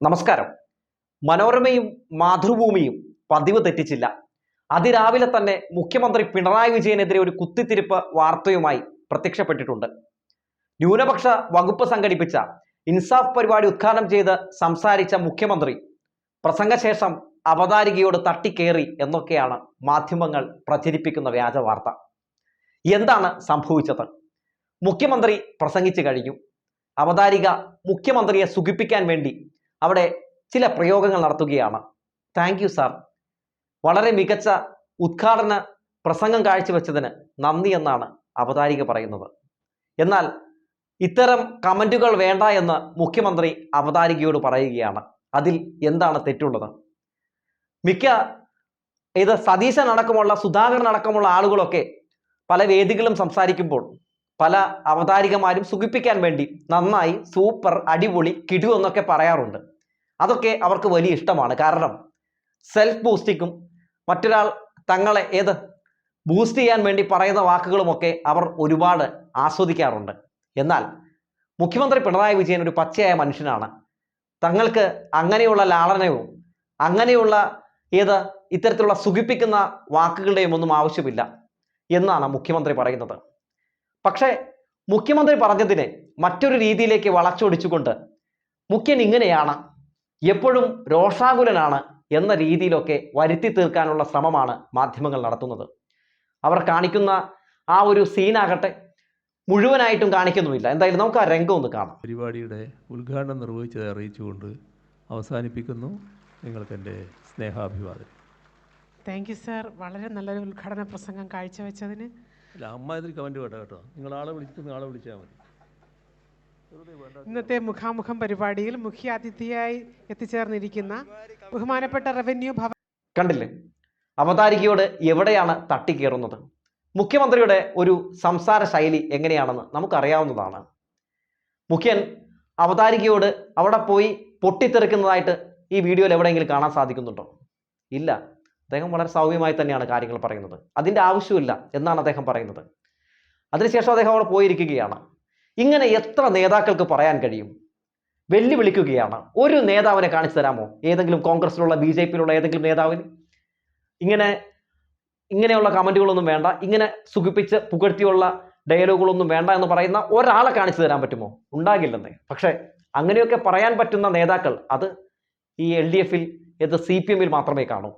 നമസ്കാരം. മനോരമയും മാതൃഭൂമിയും പതിവ് തെറ്റിച്ചില്ല. അതിരാവിലെ തന്നെ മുഖ്യമന്ത്രി പിണറായി വിജയനെതിരെ ഒരു കുത്തിത്തിരിപ്പ് വാർത്തയുമായി പ്രത്യക്ഷപ്പെട്ടിട്ടുണ്ട്. ന്യൂനപക്ഷ വകുപ്പ് സംഘടിപ്പിച്ച ഇൻസാഫ് പരിപാടി ഉദ്ഘാടനം ചെയ്ത് സംസാരിച്ച മുഖ്യമന്ത്രി പ്രസംഗശേഷം അവതാരികയോട് തട്ടിക്കേറി എന്നൊക്കെയാണ് മാധ്യമങ്ങൾ പ്രചരിപ്പിക്കുന്ന വ്യാജ വാർത്ത. എന്താണ് സംഭവിച്ചത്? മുഖ്യമന്ത്രി പ്രസംഗിച്ചു കഴിഞ്ഞു. അവതാരിക മുഖ്യമന്ത്രിയെ സുഖിപ്പിക്കാൻ വേണ്ടി അവിടെ ചില പ്രയോഗങ്ങൾ നടത്തുകയാണ്. താങ്ക് യു സാർ വളരെ മികച്ച ഉദ്ഘാടന പ്രസംഗം കാഴ്ചവെച്ചതിന് നന്ദി എന്നാണ് അവതാരിക പറയുന്നത്. എന്നാൽ ഇത്തരം കമന്റുകൾ വേണ്ട എന്ന് മുഖ്യമന്ത്രി അവതാരികയോട് പറയുകയാണ്. അതിൽ എന്താണ് തെറ്റുള്ളത്? മിക്ക ഇത് സതീശൻ അടക്കമുള്ള സുധാകരൻ അടക്കമുള്ള ആളുകളൊക്കെ പല വേദികളും സംസാരിക്കുമ്പോൾ പല അവതാരികമാരും സുഖിപ്പിക്കാൻ വേണ്ടി നന്നായി സൂപ്പർ അടിപൊളി കിടു എന്നൊക്കെ പറയാറുണ്ട്. അതൊക്കെ അവർക്ക് വലിയ ഇഷ്ടമാണ്. കാരണം സെൽഫ് ബൂസ്റ്റിക്കും മറ്റൊരാൾ തങ്ങളെ ഏത് ബൂസ്റ്റ് ചെയ്യാൻ വേണ്ടി പറയുന്ന വാക്കുകളുമൊക്കെ അവർ ഒരുപാട് ആസ്വദിക്കാറുണ്ട്. എന്നാൽ മുഖ്യമന്ത്രി പിണറായി വിജയൻ ഒരു പച്ചയായ മനുഷ്യനാണ്. തങ്ങൾക്ക് അങ്ങനെയുള്ള ലാളനവും അങ്ങനെയുള്ള ഏത് ഇത്തരത്തിലുള്ള സുഖിപ്പിക്കുന്ന വാക്കുകളുടെയും ഒന്നും ആവശ്യമില്ല എന്നാണ് മുഖ്യമന്ത്രി പറയുന്നത്. പക്ഷേ മുഖ്യമന്ത്രി പറഞ്ഞതിനെ മറ്റൊരു രീതിയിലേക്ക് വളച്ചൊടിച്ചുകൊണ്ട് മുഖ്യൻ ഇങ്ങനെയാണ് എപ്പോഴും രോഷാകുലനാണ് എന്ന രീതിയിലൊക്കെ വരുത്തി തീർക്കാനുള്ള ശ്രമമാണ് മാധ്യമങ്ങൾ നടത്തുന്നത്. അവർ കാണിക്കുന്ന ആ ഒരു സീനാകട്ടെ മുഴുവനായിട്ടും കാണിക്കുന്നുമില്ല. എന്തായാലും നമുക്ക് ആ രംഗം ഒന്ന് കാണാം. പരിപാടിയുടെ ഉദ്ഘാടനം നിർവഹിച്ചത് അറിയിച്ചുകൊണ്ട് അവസാനിപ്പിക്കുന്നു. നിങ്ങൾക്ക് എന്റെ സ്നേഹാഭിവാദനം. താങ്ക് യു സാർ വളരെ നല്ലൊരു ഉദ്ഘാടന പ്രസംഗം കാഴ്ചവെച്ചതിന്. അല്ല അമ്മ ഇതിൽ കമന്റ് വേണ്ട കേട്ടോ. നിങ്ങൾ ആളെ വിളിച്ചിട്ട് ആളെ വിളിച്ചാൽ മതി. ഇന്നത്തെ മുഖാമുഖം പരിപാടിയിൽ മുഖ്യാതിഥിയായി എത്തിച്ചേർന്നിരിക്കുന്ന ബഹുമാനപ്പെട്ട റവന്യൂ ഭവൻ കണ്ടില്ലേ? അവതാരികയോട് എവിടെയാണ് തട്ടിക്കേറുന്നത്? മുഖ്യമന്ത്രിയുടെ ഒരു സംസാര ശൈലി എങ്ങനെയാണെന്ന് നമുക്കറിയാവുന്നതാണ്. മുഖ്യൻ അവതാരികയോട് അവിടെ പോയി പൊട്ടിത്തെറിക്കുന്നതായിട്ട് ഈ വീഡിയോയിൽ എവിടെയെങ്കിലും കാണാൻ സാധിക്കുന്നുണ്ടോ? ഇല്ല. അദ്ദേഹം വളരെ സൗമ്യമായി തന്നെയാണ് കാര്യങ്ങൾ പറയുന്നത്. അതിന്റെ ആവശ്യമില്ല എന്നാണ് അദ്ദേഹം പറയുന്നത്. അതിനുശേഷം അദ്ദേഹം അവിടെ പോയിരിക്കുകയാണ്. ഇങ്ങനെ എത്ര നേതാക്കൾക്ക് പറയാൻ കഴിയും? വെല്ലുവിളിക്കുകയാണ്. ഒരു നേതാവിനെ കാണിച്ചു തരാമോ? ഏതെങ്കിലും കോൺഗ്രസിലുള്ള ബി ജെ പിയിലുള്ള ഏതെങ്കിലും നേതാവിന്? ഇങ്ങനെ ഇങ്ങനെയുള്ള കമന്റുകളൊന്നും വേണ്ട. ഇങ്ങനെ സുഖിപ്പിച്ച് പുകഴ്ത്തിയുള്ള ഡയലോഗുകളൊന്നും വേണ്ട എന്ന് പറയുന്ന ഒരാളെ കാണിച്ചു തരാൻ പറ്റുമോ? ഉണ്ടാകില്ലെന്നേ. പക്ഷേ അങ്ങനെയൊക്കെ പറയാൻ പറ്റുന്ന നേതാക്കൾ അത് ഈ എൽ ഡി എഫിൽ ഇത് സി പി എമ്മിൽ മാത്രമേ കാണൂ.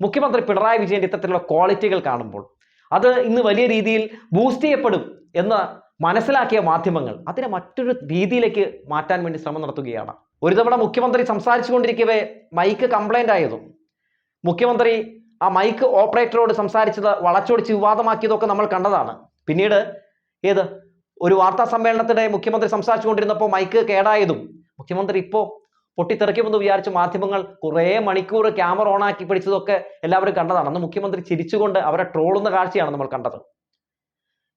മുഖ്യമന്ത്രി പിണറായി വിജയന്റെ ഇത്തരത്തിലുള്ള ക്വാളിറ്റികൾ കാണുമ്പോൾ അത് ഇന്ന് വലിയ രീതിയിൽ ബൂസ്റ്റ് ചെയ്യപ്പെടും എന്ന് മനസ്സിലാക്കിയ മാധ്യമങ്ങൾ അതിനെ മറ്റൊരു രീതിയിലേക്ക് മാറ്റാൻ വേണ്ടി ശ്രമം നടത്തുകയാണ്. ഒരു തവണ മുഖ്യമന്ത്രി സംസാരിച്ചു കൊണ്ടിരിക്കവേ മൈക്ക് കംപ്ലൈന്റ് ആയതും. മുഖ്യമന്ത്രി ആ മൈക്ക് ഓപ്പറേറ്ററോട് സംസാരിച്ചത് വളച്ചൊടിച്ച് വിവാദമാക്കിയതൊക്കെ നമ്മൾ കണ്ടതാണ്. പിന്നീട് ഏത്? ഒരു വാർത്താ സമ്മേളനത്തിടെ മുഖ്യമന്ത്രി സംസാരിച്ചു കൊണ്ടിരുന്നപ്പോൾ മൈക്ക് കേടായതും. മുഖ്യമന്ത്രി ഇപ്പോൾ പൊട്ടിത്തെറിക്കുമെന്ന് വിചാരിച്ച് മാധ്യമങ്ങൾ കുറേ മണിക്കൂർ ക്യാമറ ഓണാക്കി പിടിച്ചതൊക്കെ എല്ലാവരും കണ്ടതാണ്. അന്ന് മുഖ്യമന്ത്രി ചിരിച്ചുകൊണ്ട് അവരെ ട്രോളുന്ന കാഴ്ചയാണ് നമ്മൾ കണ്ടത്.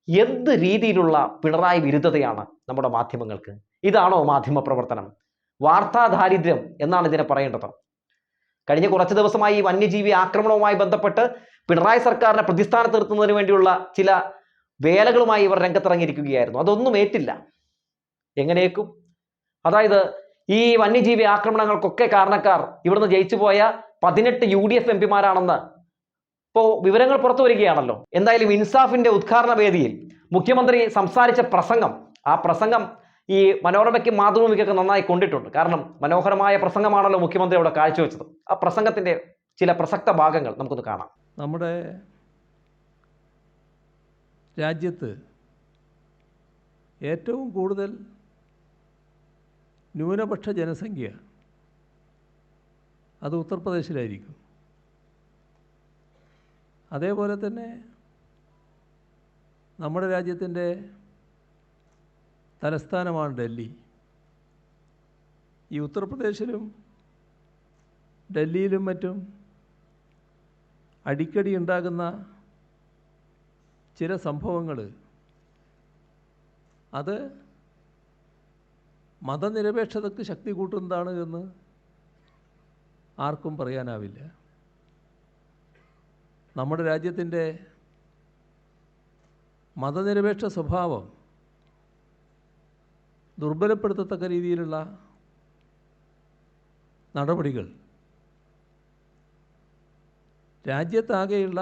എന്ത് രീതിയിലുള്ള പിണറായി വിരുദ്ധതയാണ് നമ്മുടെ മാധ്യമങ്ങൾക്ക്? ഇതാണോ മാധ്യമ പ്രവർത്തനം? വാർത്താ ദാരിദ്ര്യം എന്നാണ് ഇതിനെ പറയേണ്ടത്. കഴിഞ്ഞ കുറച്ച് ദിവസമായി ഈ വന്യജീവി ആക്രമണവുമായി ബന്ധപ്പെട്ട് പിണറായി സർക്കാരിനെ പ്രതിസ്ഥാനത്ത് നിർത്തുന്നതിന് വേണ്ടിയുള്ള ചില വേലകളുമായി ഇവർ രംഗത്തിറങ്ങിയിരിക്കുകയായിരുന്നു. അതൊന്നും ഏറ്റില്ല. എങ്ങനെയേക്കും? അതായത് ഈ വന്യജീവി ആക്രമണങ്ങൾക്കൊക്കെ കാരണക്കാർ ഇവിടുന്ന് ജയിച്ചു പോയ പതിനെട്ട് യു ഡി എഫ് എം പിമാരാണെന്ന് ഇപ്പോൾ വിവരങ്ങൾ പുറത്തു വരികയാണല്ലോ. എന്തായാലും ഇൻസാഫിന്റെ ഉദ്ഘാടന വേദിയിൽ മുഖ്യമന്ത്രി സംസാരിച്ച പ്രസംഗം ആ പ്രസംഗം ഈ മനോരമയ്ക്ക് മാതൃഭൂമിക്കൊക്കെ നന്നായി കൊണ്ടിട്ടുണ്ട്. കാരണം മനോഹരമായ പ്രസംഗമാണല്ലോ മുഖ്യമന്ത്രി അവിടെ കാഴ്ചവെച്ചത്. ആ പ്രസംഗത്തിന്റെ ചില പ്രസക്ത ഭാഗങ്ങൾ നമുക്കൊന്ന് കാണാം. നമ്മുടെ രാജ്യത്ത് ഏറ്റവും കൂടുതൽ ന്യൂനപക്ഷ ജനസംഖ്യ അത് ഉത്തർപ്രദേശിലായിരിക്കും. അതേപോലെ തന്നെ നമ്മുടെ രാജ്യത്തിന്റെ തലസ്ഥാനമാണ് ഡൽഹി. ഈ ഉത്തർപ്രദേശിലും ഡൽഹിയിലും മറ്റും അടിക്കടി ഉണ്ടാകുന്ന ചില സംഭവങ്ങൾ. അത് മതനിരപേക്ഷതയ്ക്ക് ശക്തി കൂട്ടുന്നതാണ് എന്ന് ആർക്കും പറയാനാവില്ല. നമ്മുടെ രാജ്യത്തിന്റെ മതനിരപേക്ഷ സ്വഭാവം ദുർബലപ്പെടുത്തത്തക്ക രീതിയിലുള്ള നടപടികൾ രാജ്യത്താകെയുള്ള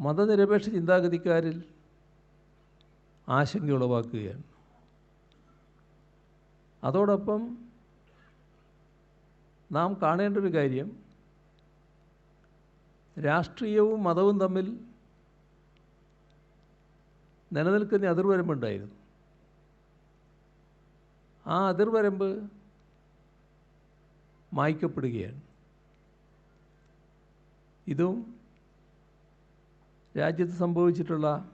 മതനിരപേക്ഷ ചിന്താഗതിക്കാരിൽ ആശങ്ക ഉളവാക്കുകയാണ്. അതോടൊപ്പം നാം കാണേണ്ട ഒരു കാര്യം രാഷ്ട്രീയവും മതവും തമ്മിൽ നിലനിൽക്കുന്ന അതിർവരമ്പുണ്ടായിരുന്നു. ആ അതിർവരമ്പ് മായ്ക്കപ്പെടുകയാണ്. ഇതും രാജ്യത്ത് സംഭവിച്ചിട്ടുള്ള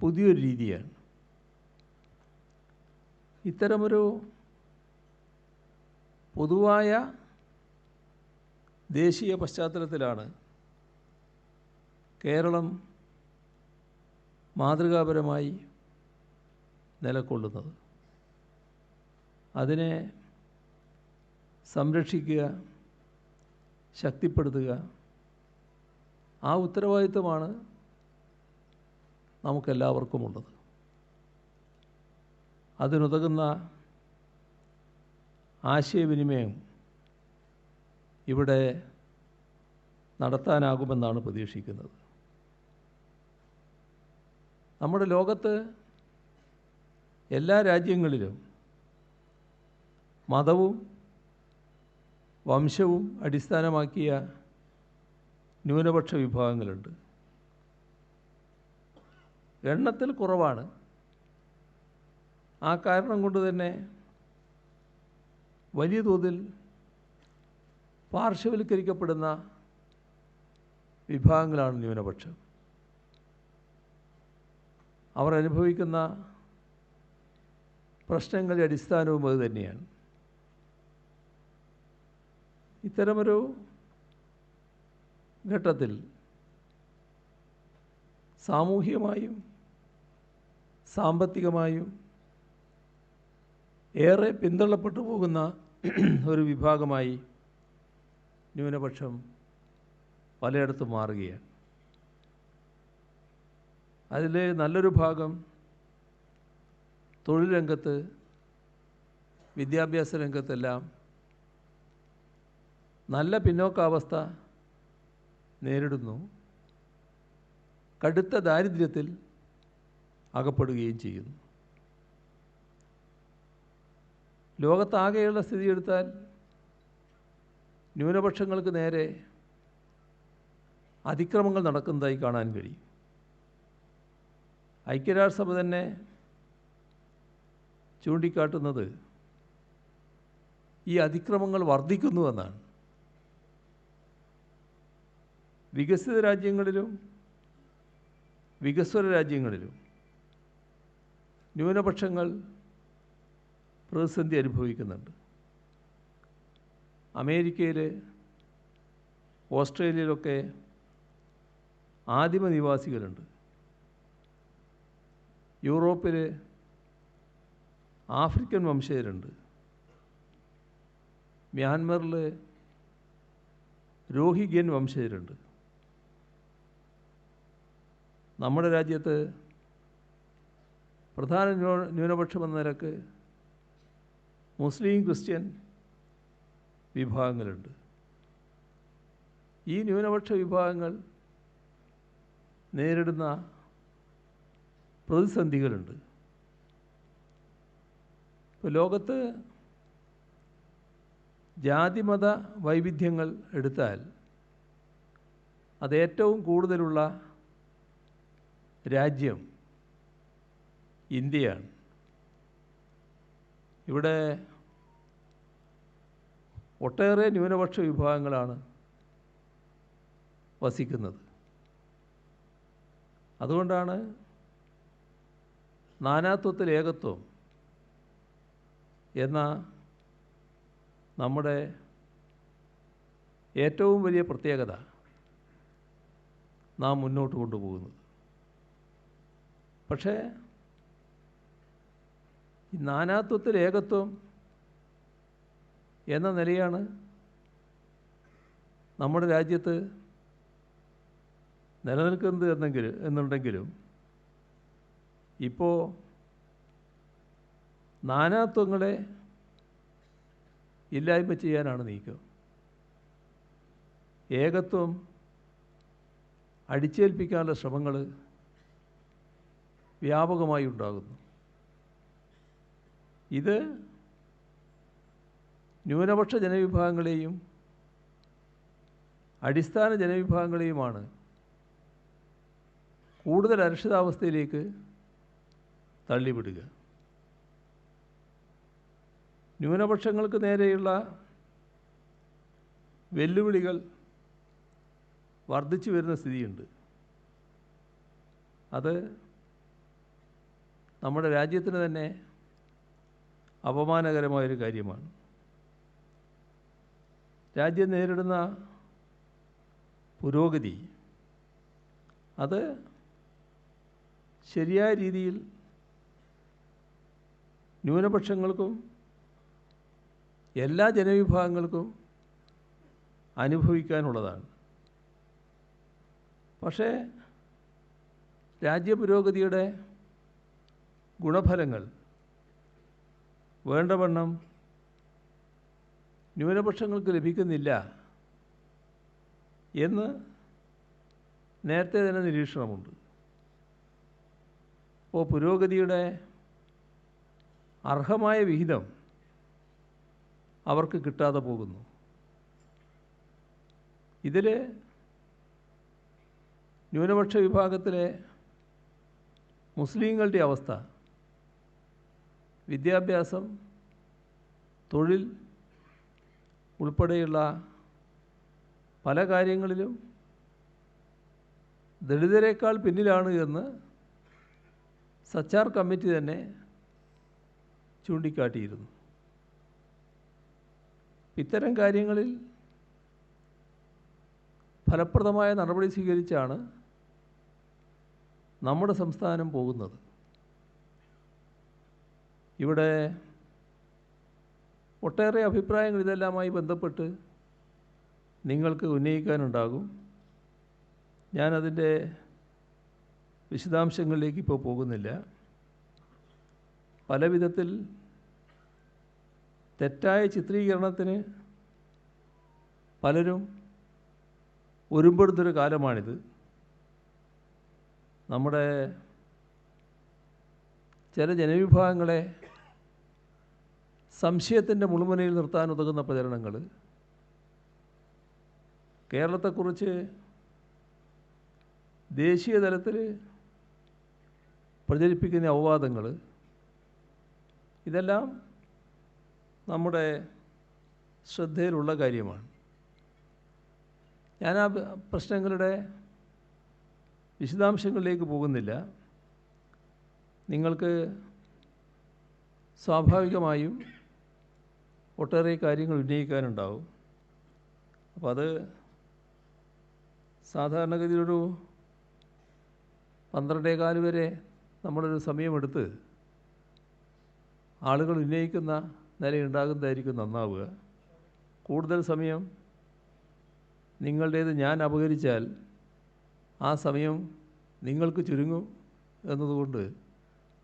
പുതിയൊരു രീതിയാണ്. ഇത്തരമൊരു പൊതുവായ ദേശീയ പശ്ചാത്തലത്തിലാണ് കേരളം മാതൃകാപരമായി നിലകൊള്ളുന്നത്. അതിനെ സംരക്ഷിക്കുക ശക്തിപ്പെടുത്തുക ആ ഉത്തരവാദിത്വമാണ് നമുക്കെല്ലാവർക്കുമുള്ളത്. അതിനുതകുന്ന ആശയവിനിമയം ഇവിടെ നടത്താനാകുമെന്നാണ് പ്രതീക്ഷിക്കുന്നത്. നമ്മുടെ ലോകത്ത് എല്ലാ രാജ്യങ്ങളിലും മതവും വംശവും അടിസ്ഥാനമാക്കിയ ന്യൂനപക്ഷ വിഭാഗങ്ങളുണ്ട്. എണ്ണത്തിൽ കുറവാണ്. ആ കാരണം കൊണ്ട് തന്നെ വലിയ തോതിൽ പാർശ്വവൽക്കരിക്കപ്പെടുന്ന വിഭാഗങ്ങളാണ് ന്യൂനപക്ഷം. അവർ അനുഭവിക്കുന്ന പ്രശ്നങ്ങളുടെ അടിസ്ഥാനവും അത് തന്നെയാണ്. ഇത്തരമൊരു ഘട്ടത്തിൽ സാമൂഹികമായും സാമ്പത്തികമായും ഏറെ പിന്തള്ളപ്പെട്ടു പോകുന്ന ഒരു വിഭാഗമായി ന്യൂനപക്ഷം പലയിടത്തും മാറുകയാണ്. അതിൽ നല്ലൊരു ഭാഗം തൊഴിൽ രംഗത്ത് വിദ്യാഭ്യാസ രംഗത്തെല്ലാം നല്ല പിന്നോക്കാവസ്ഥ നേരിടുന്നു. കടുത്ത ദാരിദ്ര്യത്തിൽ അകപ്പെടുകയും ചെയ്യുന്നു. ലോകത്താകെയുള്ള സ്ഥിതി എടുത്താൽ ന്യൂനപക്ഷങ്ങൾക്ക് നേരെ അതിക്രമങ്ങൾ നടക്കുന്നതായി കാണാൻ കഴിയും. ഐക്യരാഷ്ട്രസഭ തന്നെ ചൂണ്ടിക്കാട്ടുന്നത് ഈ അതിക്രമങ്ങൾ വർദ്ധിക്കുന്നുവെന്നാണ് വികസിത രാജ്യങ്ങളിലും വികസ്വര രാജ്യങ്ങളിലും ന്യൂനപക്ഷങ്ങൾ പ്രതിസന്ധി അനുഭവിക്കുന്നുണ്ട്. അമേരിക്കയിൽ ഓസ്ട്രേലിയയിലൊക്കെ ആദിമ നിവാസികളുണ്ട്. യൂറോപ്പിൽ ആഫ്രിക്കൻ വംശജരുണ്ട്. മ്യാൻമറിൽ രോഹിഗ്യൻ വംശജരുണ്ട്. നമ്മുടെ രാജ്യത്ത് പ്രധാന ന്യൂ ന്യൂനപക്ഷം എന്ന നിലയ്ക്ക് മുസ്ലിം ക്രിസ്ത്യൻ വിഭാഗങ്ങളുണ്ട്. ഈ ന്യൂനപക്ഷ വിഭാഗങ്ങൾ നേരിടുന്ന പ്രതിസന്ധികളുണ്ട്. ഇപ്പോൾ ലോകത്ത് ജാതിമത വൈവിധ്യങ്ങൾ എടുത്താൽ അത് ഏറ്റവും കൂടുതലുള്ള രാജ്യം ഇന്ത്യയാണ്. ഇവിടെ ഒട്ടേറെ ന്യൂനപക്ഷ വിഭാഗങ്ങളാണ് വസിക്കുന്നത്. അതുകൊണ്ടാണ് നാനാത്വത്തിൽ ഏകത്വം എന്ന നമ്മുടെ ഏറ്റവും വലിയ പ്രത്യേകത നാം മുന്നോട്ട് കൊണ്ടുപോകുന്നത്. പക്ഷേ നാനാത്വത്തിൽ ഏകത്വം എന്ന നിലയാണ് നമ്മുടെ രാജ്യത്ത് നിലനിൽക്കുന്നത് എന്നെങ്കിലും എന്നുണ്ടെങ്കിലും ഇപ്പോൾ നാനാത്വങ്ങളെ ഇല്ലായ്മ ചെയ്യാനാണ് നീക്കം. ഏകത്വം അടിച്ചേൽപ്പിക്കാനുള്ള ശ്രമങ്ങൾ വ്യാപകമായി ഉണ്ടാകുന്നു. ഇത് ന്യൂനപക്ഷ ജനവിഭാഗങ്ങളെയും അടിസ്ഥാന ജനവിഭാഗങ്ങളെയുമാണ് കൂടുതൽ അരക്ഷിതാവസ്ഥയിലേക്ക് തള്ളിവിടുക. ന്യൂനപക്ഷങ്ങൾക്ക് നേരെയുള്ള വെല്ലുവിളികൾ വർദ്ധിച്ചു വരുന്ന സ്ഥിതിയുണ്ട്. അത് നമ്മുടെ രാജ്യത്തിന് തന്നെ അപമാനകരമായൊരു കാര്യമാണ്. രാജ്യം നേരിടുന്ന പുരോഗതി അത് ശരിയായ രീതിയിൽ ന്യൂനപക്ഷങ്ങൾക്കും എല്ലാ ജനവിഭാഗങ്ങൾക്കും അനുഭവിക്കാനുള്ളതാണ്. പക്ഷേ രാജ്യപുരോഗതിയുടെ ഗുണഫലങ്ങൾ വേണ്ടവണ്ണം ന്യൂനപക്ഷങ്ങൾക്ക് ലഭിക്കുന്നില്ല എന്ന് നേരത്തെ തന്നെ നിരീക്ഷണമുണ്ട്. അപ്പോൾ പുരോഗതിയുടെ അർഹമായ വിഹിതം അവർക്ക് കിട്ടാതെ പോകുന്നു. ഇതിൽ ന്യൂനപക്ഷ വിഭാഗത്തിലെ മുസ്ലിങ്ങളുടെ അവസ്ഥ വിദ്യാഭ്യാസം തൊഴിൽ ഉൾപ്പെടെയുള്ള പല കാര്യങ്ങളിലും ദളിതരെക്കാൾ പിന്നിലാണ് എന്ന് സച്ചാർ കമ്മിറ്റി തന്നെ ചൂണ്ടിക്കാട്ടിയിരുന്നു. ഇത്തരം കാര്യങ്ങളിൽ ഫലപ്രദമായ നടപടി സ്വീകരിച്ചാണ് നമ്മുടെ സംസ്ഥാനം പോകുന്നത്. ഇവിടെ ഒട്ടേറെ അഭിപ്രായങ്ങൾ ഇതെല്ലാമായി ബന്ധപ്പെട്ട് നിങ്ങൾക്ക് ഉന്നയിക്കാനുണ്ടാകും. ഞാനതിന്റെ വിശദാംശങ്ങളിലേക്ക് ഇപ്പോൾ പോകുന്നില്ല. പല വിധത്തിൽ തെറ്റായ ചിത്രീകരണത്തിന് പലരും ഒരുമ്പെടുത്തൊരു കാലമാണിത്. നമ്മുടെ ചില ജനവിഭാഗങ്ങളെ സംശയത്തിന്റെ മുളുമനയിൽ നിർത്താൻ ഉതകുന്ന പ്രചരണങ്ങൾ. കേരളത്തെക്കുറിച്ച് ദേശീയ തലത്തിൽ പ്രചരിപ്പിക്കുന്ന അവവാദങ്ങൾ ഇതെല്ലാം നമ്മുടെ ശ്രദ്ധയിലുള്ള കാര്യമാണ്. ഞാൻ ആ പ്രശ്നങ്ങളുടെ വിശദാംശങ്ങളിലേക്ക് പോകുന്നില്ല. നിങ്ങൾക്ക് സ്വാഭാവികമായും ഒട്ടേറെ കാര്യങ്ങൾ ഉന്നയിക്കാനുണ്ടാവും. അപ്പോൾ അത് സാധാരണഗതിയിലൊരു പന്ത്രണ്ടേകാൽ വരെ നമ്മളൊരു സമയമെടുത്ത് ആളുകൾ ഉന്നയിക്കുന്ന നിലയുണ്ടാകുന്നതായിരിക്കും നന്നാവുക. കൂടുതൽ സമയം നിങ്ങളുടേത് ഞാൻ അപകരിച്ചാൽ ആ സമയം നിങ്ങൾക്ക് ചുരുങ്ങും എന്നതുകൊണ്ട്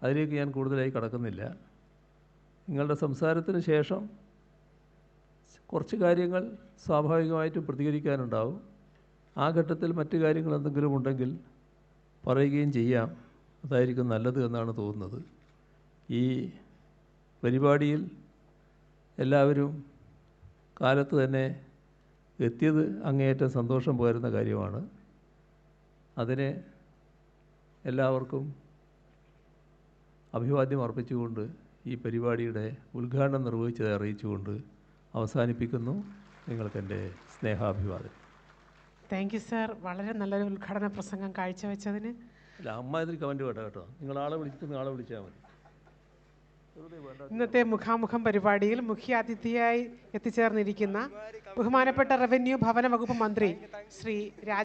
അതിലേക്ക് ഞാൻ കൂടുതലായി കടക്കുന്നില്ല. നിങ്ങളുടെ സംസാരത്തിന് ശേഷം കുറച്ച് കാര്യങ്ങൾ സ്വാഭാവികമായിട്ടും പ്രതികരിക്കാനുണ്ടാവും. ആ ഘട്ടത്തിൽ മറ്റു കാര്യങ്ങൾ എന്തെങ്കിലും ഉണ്ടെങ്കിൽ പറയുകയും ചെയ്യാം. അതായിരിക്കും നല്ലത് എന്നാണ് തോന്നുന്നത്. ഈ പരിപാടിയിൽ എല്ലാവരും കാലത്ത് തന്നെ എത്തിയത് അങ്ങേയറ്റം സന്തോഷം പകരുന്ന കാര്യമാണ്. അതിന് എല്ലാവർക്കും അഭിവാദ്യം അർപ്പിച്ചുകൊണ്ട് ഈ പരിപാടിയുടെ ഉദ്ഘാടനം നിർവഹിച്ചത് അറിയിച്ചുകൊണ്ട് അവസാനിപ്പിക്കുന്നു. നിങ്ങൾക്കെന്റെ സ്നേഹാഭിവാദം. താങ്ക് യു സാർ വളരെ നല്ലൊരു ഉദ്ഘാടന പ്രസംഗം കാഴ്ചവെച്ചതിന്. അല്ല അമ്മ ഇതിൽ കമന്റ് വേണ്ട കേട്ടോ. നിങ്ങൾ ആളെ വിളിച്ചിട്ട് ആളെ വിളിച്ചാൽ മതി. ഇന്നത്തെ മുഖാമുഖം പരിപാടിയിൽ മുഖ്യാതിഥിയായി എത്തിച്ചേർന്നിരിക്കുന്ന ബഹുമാനപ്പെട്ട റവന്യൂ ഭവന വകുപ്പ് മന്ത്രി ശ്രീ രാജ